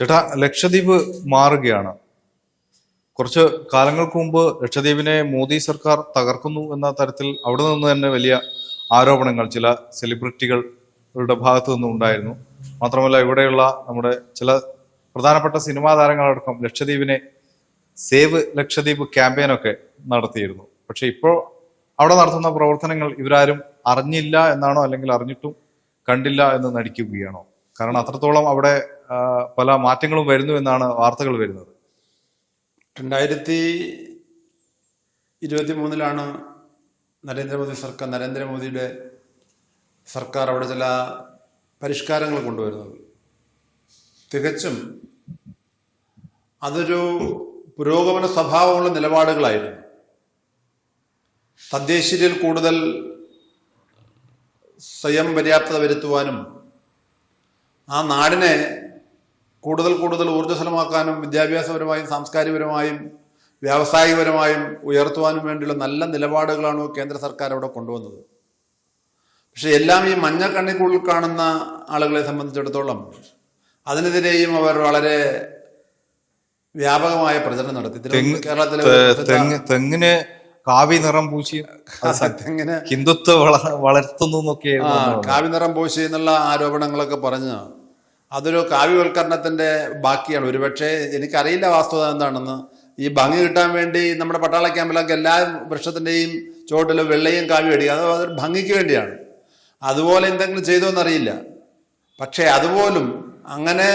ചേട്ടാ ലക്ഷദ്വീപ് മാറുകയാണ്. കുറച്ച് കാലങ്ങൾക്ക് മുമ്പ് ലക്ഷദ്വീപിനെ മോദി സർക്കാർ തകർക്കുന്നു എന്ന തരത്തിൽ അവിടെ നിന്ന് തന്നെ വലിയ ആരോപണങ്ങൾ ചില സെലിബ്രിറ്റികളുടെ ഭാഗത്തു നിന്നും ഉണ്ടായിരുന്നു. മാത്രമല്ല ഇവിടെയുള്ള നമ്മുടെ ചില പ്രധാനപ്പെട്ട സിനിമാ താരങ്ങളടക്കം ലക്ഷദ്വീപിനെ സേവ് ലക്ഷദ്വീപ് ക്യാമ്പയിനൊക്കെ നടത്തിയിരുന്നു. പക്ഷെ ഇപ്പോൾ അവിടെ നടത്തുന്ന പ്രവർത്തനങ്ങൾ ഇവരാരും അറിഞ്ഞില്ല എന്നാണോ അല്ലെങ്കിൽ അറിഞ്ഞിട്ടും കണ്ടില്ല എന്ന് നടിക്കുകയാണോ? കാരണം അത്രത്തോളം അവിടെ പല മാറ്റങ്ങളും വരുന്നു എന്നാണ് വാർത്തകൾ വരുന്നത്. രണ്ടായിരത്തി ഇരുപത്തി മൂന്നിലാണ് നരേന്ദ്രമോദി സർക്കാർ നരേന്ദ്രമോദിയുടെ സർക്കാർ അവിടെ ചില പരിഷ്കാരങ്ങൾ കൊണ്ടുവരുന്നത്. തികച്ചും അതൊരു പുരോഗമന സ്വഭാവമുള്ള നിലപാടുകളായിരുന്നു. തദ്ദേശീയരിൽ കൂടുതൽ സ്വയം പര്യാപ്തത വരുത്തുവാനും ആ നാടിനെ കൂടുതൽ കൂടുതൽ ഊർജസ്വലമാക്കാനും വിദ്യാഭ്യാസപരമായും സാംസ്കാരികപരമായും വ്യാവസായികപരമായും ഉയർത്തുവാനും വേണ്ടിയുള്ള നല്ല നിലപാടുകളാണ് കേന്ദ്ര സർക്കാർ അവിടെ കൊണ്ടുവന്നത്. പക്ഷെ എല്ലാം ഈ മഞ്ഞക്കണ്ണിക്കുള്ളിൽ കാണുന്ന ആളുകളെ സംബന്ധിച്ചിടത്തോളം അതിനെതിരെയും അവർ വളരെ വ്യാപകമായ പ്രചരണം നടത്തി. കേരളത്തിലെ തെങ്ങിന് കാവി നിറം പൂശി. തെങ്ങിന് ഹിന്ദുത്വ വള വളർത്തുന്നു എന്നൊക്കെയായിരുന്നു കാവ്യ നിറം പൂശി എന്നുള്ള ആരോപണങ്ങളൊക്കെ പറഞ്ഞ് അതൊരു കാവ്യവൽക്കരണത്തിന്റെ ബാക്കിയാണ്. ഒരുപക്ഷെ എനിക്കറിയില്ല വാസ്തവത എന്താണെന്ന്. ഈ ഭംഗി കിട്ടാൻ വേണ്ടി നമ്മുടെ പട്ടാള ക്യാമ്പിലൊക്കെ എല്ലാ വൃക്ഷത്തിന്റെയും ചുവട്ടിലും വെള്ളയും കാവ്യം അടിക്കുക. അത് അതൊരു ഭംഗിക്ക് വേണ്ടിയാണ്. അതുപോലെ എന്തെങ്കിലും ചെയ്തോ എന്നറിയില്ല പക്ഷേ അതുപോലും അങ്ങനെ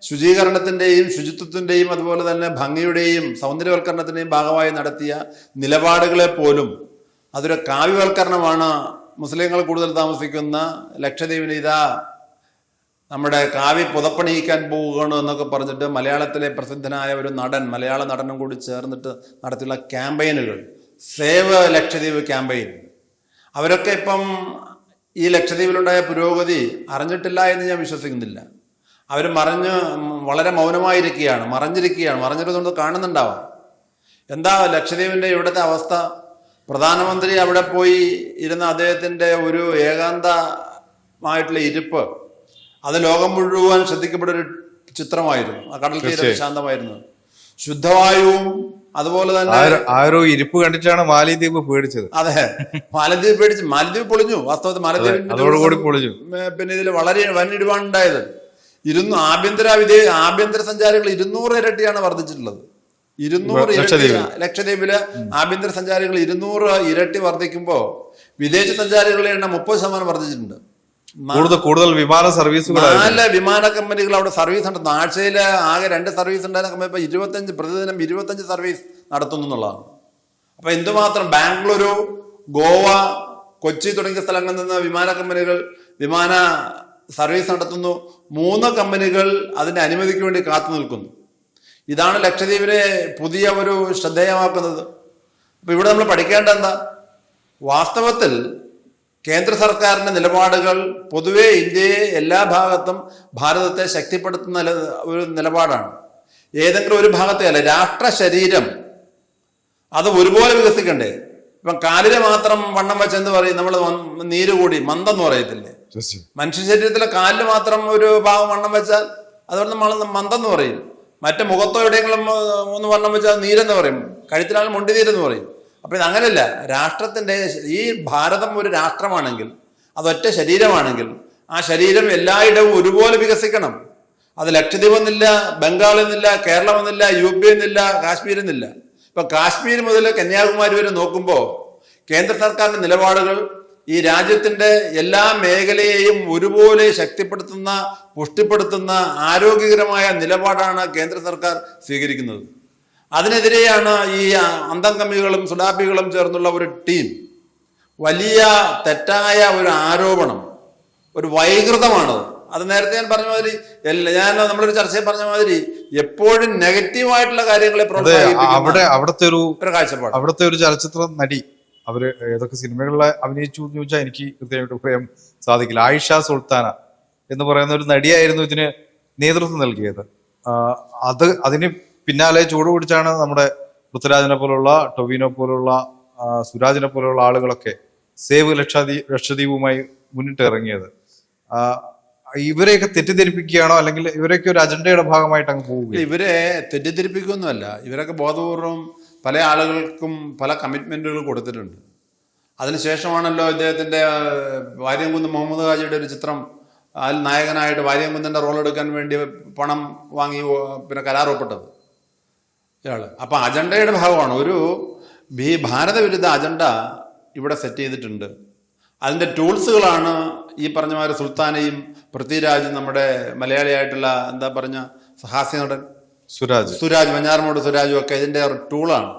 ശുചീകരണത്തിന്റെയും ശുചിത്വത്തിന്റെയും അതുപോലെ തന്നെ ഭംഗിയുടെയും സൗന്ദര്യവൽക്കരണത്തിന്റെയും ഭാഗമായി നടത്തിയ നിലപാടുകളെ പോലും അതൊരു കാവ്യവൽക്കരണമാണ് മുസ്ലിങ്ങൾ കൂടുതൽ താമസിക്കുന്ന ലക്ഷദ്വീപിന് ഇതാ നമ്മുടെ കാവ്യ പുതപ്പണിയിക്കാൻ പോവുകയാണ് എന്നൊക്കെ പറഞ്ഞിട്ട് മലയാളത്തിലെ പ്രസിദ്ധനായ ഒരു നടൻ മലയാള നടനും കൂടി ചേർന്നിട്ട് നടത്തിയുള്ള ക്യാമ്പയിനുകൾ. Save Lakshadweep campaign. അവരൊക്കെ ഇപ്പം ഈ ലക്ഷദ്വീപിലുണ്ടായ പുരോഗതി അറിഞ്ഞിട്ടില്ല എന്ന് ഞാൻ വിശ്വസിക്കുന്നില്ല. അവർ മറിഞ്ഞ് വളരെ മൗനമായിരിക്കുകയാണ് മറഞ്ഞിരിക്കുകയാണ് മറഞ്ഞിരുന്നത് കാണുന്നുണ്ടാവാം. എന്താ ലക്ഷദ്വീപിന്റെ ഇവിടുത്തെ അവസ്ഥ? പ്രധാനമന്ത്രി അവിടെ പോയി ഇരുന്ന അദ്ദേഹത്തിന്റെ ഒരു ഏകാന്തമായിട്ടുള്ള ഇരിപ്പ് അത് ലോകം മുഴുവൻ ശ്രദ്ധിക്കപ്പെട്ട ഒരു ചിത്രമായിരുന്നു. ആ കടൽ തീരം ശാന്തമായിരുന്നു. ശുദ്ധവായുവും അതുപോലെ തന്നെ ആരോ ഇരിപ്പ് കണ്ടിട്ടാണ് മാലിദ്വീപ് പേടിച്ചത്. അതെ. മാലദ്വീപ് പേടിച്ച് മാലദ്വീപ് പൊളിഞ്ഞു. വാസ്തവത്തിൽ ദിവസം, പൊളിഞ്ഞു. പിന്നെ ഇതിൽ വളരെ വന്നിടുവാണുണ്ടായത് ഇരുന്ന് ഇരുന്നു ആഭ്യന്തര വിധേയ ആഭ്യന്തര സഞ്ചാരികൾ ഇരുന്നൂറ് ഇരട്ടിയാണ് വർദ്ധിച്ചിട്ടുള്ളത്. ഇരുന്നൂറ് ഇരട്ടി ലക്ഷദ്വീപിൽ ആഭ്യന്തര സഞ്ചാരികൾ ഇരുന്നൂറ് ഇരട്ടി വർദ്ധിക്കുമ്പോൾ വിദേശ സഞ്ചാരികളുടെ എണ്ണം മുപ്പത് ശതമാനം വർദ്ധിച്ചിട്ടുണ്ട്. കൂടുതൽ കൂടുതൽ വിമാന സർവീസ് നാല് വിമാന കമ്പനികൾ അവിടെ സർവീസ് ഉണ്ട്. ആഴ്ചയിൽ ആകെ രണ്ട് സർവീസ് ഉണ്ടായിരുന്ന കമ്പനി ഇപ്പൊ ഇരുപത്തഞ്ച് പ്രതിദിനം ഇരുപത്തഞ്ച് സർവീസ് നടത്തുന്നു എന്നുള്ളതാണ്. അപ്പൊ എന്തുമാത്രം ബാംഗ്ലൂരു ഗോവ കൊച്ചി തുടങ്ങിയ സ്ഥലങ്ങളിൽ നിന്ന് വിമാന കമ്പനികൾ വിമാന സർവീസ് നടത്തുന്നു. മൂന്ന് കമ്പനികൾ അതിന്റെ അനുമതിക്ക് വേണ്ടി കാത്തു നിൽക്കുന്നു. ഇതാണ് ലക്ഷദ്വീപിനെ പുതിയ ഒരു ശ്രദ്ധേയമാക്കുന്നത്. അപ്പൊ ഇവിടെ നമ്മൾ പഠിക്കേണ്ട എന്താ? വാസ്തവത്തിൽ കേന്ദ്ര സർക്കാരിന്റെ നിലപാടുകൾ പൊതുവെ ഇന്ത്യയെ എല്ലാ ഭാഗത്തും ഭാരതത്തെ ശക്തിപ്പെടുത്തുന്ന ഒരു നിലപാടാണ്. ഏതെങ്കിലും ഒരു ഭാഗത്തെ അല്ല രാഷ്ട്ര ശരീരം അത് ഒരുപോലെ വികസിക്കണ്ടേ? ഇപ്പം കാലിലെ മാത്രം വണ്ണം വെച്ചെന്ന് പറയും? നമ്മൾ നീര് കൂടി മന്ദം എന്ന് പറയത്തില്ലേ? മനുഷ്യ ശരീരത്തിലെ കാലിൽ മാത്രം ഒരു ഭാഗം വണ്ണം വെച്ചാൽ അതുകൊണ്ട് നമ്മൾ മന്ദം എന്ന് പറയും. മറ്റേ മുഖത്തോ എവിടെയെങ്കിലും ഒന്ന് വണ്ണം വെച്ചാൽ നീരെന്ന് പറയും. കഴുത്തിലാണ് മുണ്ടി നീരെന്ന് പറയും. അപ്പൊ ഇത് അങ്ങനെയല്ല രാഷ്ട്രത്തിന്റെ ഈ ഭാരതം ഒരു രാഷ്ട്രമാണെങ്കിൽ അതൊറ്റ ശരീരമാണെങ്കിൽ ആ ശരീരം എല്ലായിടവും ഒരുപോലെ വികസിക്കണം. അത് ലക്ഷദ്വീപ് എന്നില്ല ബംഗാൾ എന്നില്ല കേരളം എന്നില്ല യു പി എന്നില്ല കാശ്മീർ എന്നില്ല ഇപ്പൊ കാശ്മീർ മുതൽ കന്യാകുമാരി വരെ നോക്കുമ്പോൾ കേന്ദ്ര സർക്കാരിന്റെ നിലപാടുകൾ ഈ രാജ്യത്തിന്റെ എല്ലാ മേഖലയെയും ഒരുപോലെ ശക്തിപ്പെടുത്തുന്ന പുഷ്ടിപ്പെടുത്തുന്ന ആരോഗ്യകരമായ നിലപാടാണ് കേന്ദ്ര സർക്കാർ സ്വീകരിക്കുന്നത്. അതിനെതിരെയാണ് ഈ അന്തം കമ്മികളും സുഡാപ്പികളും ചേർന്നുള്ള ഒരു ടീം. വലിയ തെറ്റായ ഒരു ആരോപണം ഒരു വൈകൃതമാണത്. അത് നേരത്തെ ഞാൻ പറഞ്ഞ മാതിരി ഞാൻ നമ്മളൊരു ചർച്ചയിൽ പറഞ്ഞ മാതിരി എപ്പോഴും നെഗറ്റീവായിട്ടുള്ള കാര്യങ്ങളെ അവിടെ അവിടുത്തെ ഒരു ഒരു കാഴ്ചപ്പാട്. അവിടുത്തെ ഒരു ചലച്ചിത്ര നടി അവർ ഏതൊക്കെ സിനിമകളിലെ അഭിനയിച്ചു എന്ന് ചോദിച്ചാൽ എനിക്ക് കൃത്യമായിട്ട് പറയാൻ സാധിക്കില്ല. ആയിഷ സുൽത്താന എന്ന് പറയുന്ന ഒരു നടിയായിരുന്നു ഇതിന് നേതൃത്വം നൽകിയത്. അത് അതിന് പിന്നാലെ ചൂട് പിടിച്ചാണ് നമ്മുടെ പൃഥ്വിരാജിനെ പോലുള്ള ടൊവിനോ പോലുള്ള സുരാജിനെ പോലുള്ള ആളുകളൊക്കെ സേവ് ലക്ഷദ്വീപ് ലക്ഷദ്വീപുമായി മുന്നിട്ട് ഇറങ്ങിയത്. ഇവരെയൊക്കെ തെറ്റിദ്ധരിപ്പിക്കുകയാണോ അല്ലെങ്കിൽ ഇവരൊക്കെ ഒരു അജണ്ടയുടെ ഭാഗമായിട്ട് അങ്ങ് പോവുകയാണ്? ഇവരെ തെറ്റിദ്ധരിപ്പിക്കുകയൊന്നുമല്ല ഇവരൊക്കെ ബോധപൂർവം പല ആളുകൾക്കും പല കമ്മിറ്റ്മെന്റുകൾ കൊടുത്തിട്ടുണ്ട്. അതിനുശേഷമാണല്ലോ ഇദ്ദേഹത്തിന്റെ വാര്യംകുന്ന് മുഹമ്മദ് ഹാജിയുടെ ഒരു ചിത്രം അതിൽ നായകനായിട്ട് വാര്യംകുന്നിന്റെ റോൾ എടുക്കാൻ വേണ്ടി പണം വാങ്ങി പിന്നെ കരാർ ഒപ്പിട്ടത്. ഇയാൾ. അപ്പൊ അജണ്ടയുടെ ഭാഗമാണ്. ഒരു ഭീ ഭാരതവിരുദ്ധ അജണ്ട ഇവിടെ സെറ്റ് ചെയ്തിട്ടുണ്ട്. അതിന്റെ ടൂൾസുകളാണ് ഈ പറഞ്ഞ മാതിരി സുൽത്താനയും പൃഥ്വിരാജും നമ്മുടെ മലയാളിയായിട്ടുള്ള എന്താ പറഞ്ഞ സഹാസ്യ നടൻ സുരാജ്. സുരാജ് മഞ്ഞാറമോട് സുരാജും ഒക്കെ ഇതിന്റെ ടൂളാണ്.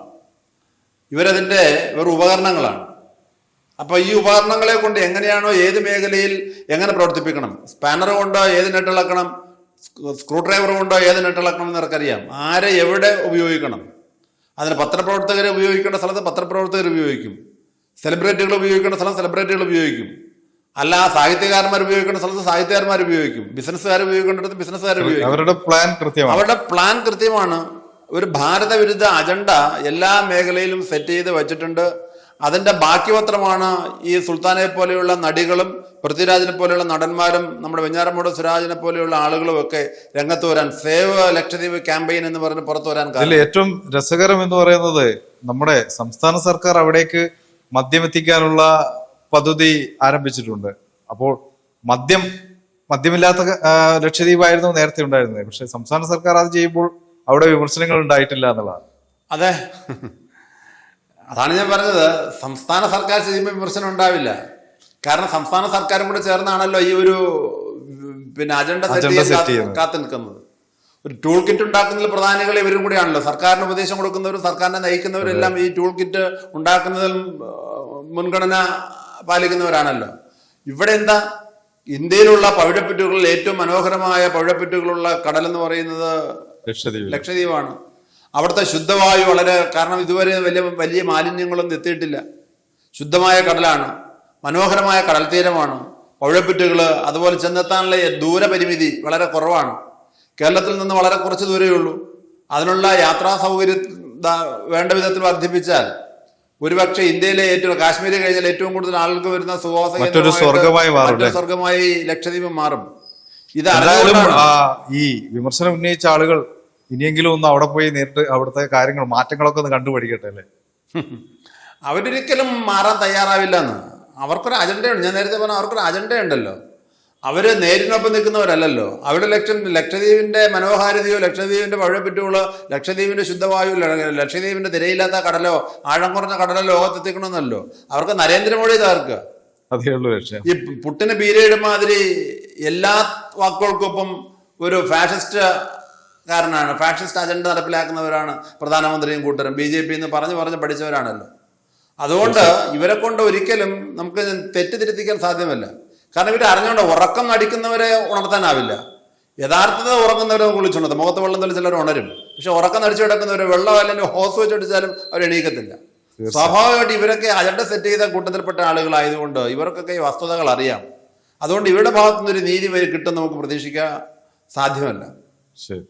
ഇവരതിന്റെ വെറും ഉപകരണങ്ങളാണ്. അപ്പോൾ ഈ ഉപകരണങ്ങളെ കൊണ്ട് എങ്ങനെയാണോ ഏത് മേഖലയിൽ എങ്ങനെ പ്രവർത്തിപ്പിക്കണം? സ്പാനർ കൊണ്ടോ ഏത് നെട്ടിളക്കണം സ്ക്രൂ ഡ്രൈവർ കൊണ്ടോ ഏത് നെട്ടിളക്കണം എന്ന് നിനക്കറിയാം ആരെ എവിടെ ഉപയോഗിക്കണം? അതിന് പത്രപ്രവർത്തകരെ ഉപയോഗിക്കേണ്ട സ്ഥലത്ത് പത്രപ്രവർത്തകർ ഉപയോഗിക്കും. സെലിബ്രിറ്റികൾ ഉപയോഗിക്കേണ്ട സ്ഥലം സെലിബ്രിറ്റികൾ ഉപയോഗിക്കും. അല്ല സാഹിത്യകാരന്മാർ ഉപയോഗിക്കേണ്ട സ്ഥലത്ത് സാഹിത്യകാരന്മാർ ഉപയോഗിക്കും. ബിസിനസ്സുകാർ ഉപയോഗിക്കേണ്ടിടത്ത് ബിസിനസ്സുകാർ ഉപയോഗിക്കും. അവരുടെ പ്ലാൻ കൃത്യമാണ്. അവരുടെ പ്ലാൻ കൃത്യമാണ്. ഒരു ഭാരതവിരുദ്ധ അജണ്ട എല്ലാ മേഖലയിലും സെറ്റ് ചെയ്ത് വെച്ചിട്ടുണ്ട്. അതിന്റെ ബാക്കി പത്രമാണ് ഈ സുൽത്താനെ പോലെയുള്ള നടികളും പൃഥ്വിരാജിനെ പോലെയുള്ള നടന്മാരും നമ്മുടെ വെഞ്ഞാറമ്മൂട് സുരാജിനെ പോലെയുള്ള ആളുകളും ഒക്കെ രംഗത്ത് വരാൻ സേവ് ലക്ഷദ്വീപ് ക്യാമ്പയിൻ എന്ന് പറഞ്ഞ് പുറത്തു വരാൻ ഇതിൽ ഏറ്റവും രസകരം എന്ന് പറയുന്നത് നമ്മുടെ സംസ്ഥാന സർക്കാർ അവിടേക്ക് മദ്യം എത്തിക്കാനുള്ള പദ്ധതി ആരംഭിച്ചിട്ടുണ്ട്. അപ്പോൾ മദ്യം മദ്യമില്ലാത്ത ലക്ഷദ്വീപായിരുന്നു നേരത്തെ ഉണ്ടായിരുന്നത്. പക്ഷെ സംസ്ഥാന സർക്കാർ അത് ചെയ്യുമ്പോൾ അവിടെ വിമർശനങ്ങൾ ഉണ്ടായിട്ടില്ല എന്നുള്ളതാണ്. അതെ. അതാണ് ഞാൻ പറഞ്ഞത്. സംസ്ഥാന സർക്കാർ ചെയ്യുമ്പോൾ വിമർശനം ഉണ്ടാവില്ല. കാരണം സംസ്ഥാന സർക്കാരും കൂടെ ചേർന്നാണല്ലോ ഈ ഒരു പിന്നെ അജണ്ട സെറ്റ് കാത്ത് നിൽക്കുന്നത്. ഒരു ടൂൾ കിറ്റ് ഉണ്ടാക്കുന്നതിൽ പ്രധാനികൾ ഇവരും കൂടിയാണല്ലോ. സർക്കാരിന് ഉപദേശം കൊടുക്കുന്നവരും സർക്കാരിനെ നയിക്കുന്നവരും എല്ലാം ഈ ടൂൾ കിറ്റ് ഉണ്ടാക്കുന്നതിൽ മുൻഗണന പാലിക്കുന്നവരാണല്ലോ. ഇവിടെ എന്താ? ഇന്ത്യയിലുള്ള പവിഴപ്പുറ്റുകളിൽ ഏറ്റവും മനോഹരമായ പവിഴപ്പുറ്റുകളുള്ള കടൽ എന്ന് പറയുന്നത് ലക്ഷദ്വീപാണ്. അവിടുത്തെ ശുദ്ധവായു വളരെ കാരണം ഇതുവരെ വലിയ വലിയ മാലിന്യങ്ങളൊന്നും എത്തിയിട്ടില്ല. ശുദ്ധമായ കടലാണ് മനോഹരമായ കടൽ തീരമാണ് പവിഴപ്പുറ്റുകൾ അതുപോലെ ചെന്നെത്താനുള്ള ദൂരപരിമിതി വളരെ കുറവാണ്. കേരളത്തിൽ നിന്ന് വളരെ കുറച്ച് ദൂരമേ ഉള്ളൂ. അതിനുള്ള യാത്രാ സൗകര്യം വേണ്ട വിധത്തിൽ വർദ്ധിപ്പിച്ചാൽ ഒരുപക്ഷെ ഇന്ത്യയിലെ ഏറ്റവും കാശ്മീർ കഴിഞ്ഞാൽ ഏറ്റവും കൂടുതൽ ആളുകൾക്ക് വരുന്ന സുഖവാസ? സ്വർഗമായി ലക്ഷദ്വീപ് മാറും. ഇത് ഈ വിമർശനം ഉന്നയിച്ച ആളുകൾ ഇനിയെങ്കിലും ഒന്ന് അവിടെ പോയി നേരിട്ട് അവിടുത്തെ കാര്യങ്ങൾ മാറ്റങ്ങളൊക്കെ ഒന്ന് കണ്ടുപഠിക്കട്ടെ അല്ലേ? അവരൊരിക്കലും മാറാൻ തയ്യാറാവില്ല എന്ന് അവർക്കൊരു അജണ്ടയുണ്ട്. ഞാൻ നേരത്തെ പറഞ്ഞ അവർക്കൊരു അജണ്ട ഉണ്ടല്ലോ അവർ നേരിനൊപ്പം നിൽക്കുന്നവരല്ലല്ലോ. അവരുടെ ലക്ഷ ലക്ഷദ്വീപിന്റെ മനോഹാരിതയോ ലക്ഷദ്വീപിന്റെ പഴയപ്പറ്റുകളോ ലക്ഷദ്വീപിന്റെ ശുദ്ധവായു ല- ലക്ഷദ്വീപിന്റെ തിരയില്ലാത്ത കടലോ ആഴം കുറഞ്ഞ കടലോ ലോകത്തെത്തിക്കണമെന്നല്ലോ. അവർക്ക് നരേന്ദ്രമോദി തകർക്കുക അതേ ഉള്ളൂ ലക്ഷ്യം ഈ പുട്ടിന് ബീരയുടെ മാതിരി എല്ലാ വാക്കുകൾക്കൊപ്പം ഒരു ഫാഷിസ്റ്റ് കാരനാണ്. ഫാഷിസ്റ്റ് അജണ്ട നടപ്പിലാക്കുന്നവരാണ് പ്രധാനമന്ത്രിയും കൂട്ടരും. ബി ജെ പി എന്ന് പറഞ്ഞു പറഞ്ഞ് പഠിച്ചവരാണല്ലോ. അതുകൊണ്ട് ഇവരെ കൊണ്ട് ഒരിക്കലും നമുക്ക് തെറ്റിദ്ധരിപ്പിക്കാൻ സാധ്യമല്ല. കാരണം ഇവർ അറിഞ്ഞുകൊണ്ട് ഉറക്കം നടിക്കുന്നവരെ ഉണർത്താനാവില്ല. യഥാർത്ഥത ഉറങ്ങുന്നവരെ നമുക്ക് വിളിച്ചുണർത്തും. മുഖത്ത് വെള്ളം തെളിച്ച് ചിലർ ഉണരും. പക്ഷെ ഉറക്കം നടിച്ചു കിടക്കുന്നവർ വെള്ളം അല്ലെങ്കിൽ ഹോസ് വെച്ചടിച്ചാലും അവർ എണീക്കത്തില്ല. സ്വാഭാവികമായിട്ട് ഇവരൊക്കെ അജണ്ട സെറ്റ് ചെയ്ത കൂട്ടത്തിൽപ്പെട്ട ആളുകളായതുകൊണ്ട് ഇവർക്കൊക്കെ ഈ വസ്തുതകൾ അറിയാം. അതുകൊണ്ട് ഇവരുടെ ഭാഗത്തുനിന്ന് ഒരു നീതി വരെ കിട്ടും നമുക്ക് പ്രതീക്ഷിക്കാൻ സാധ്യമല്ല. ശരി.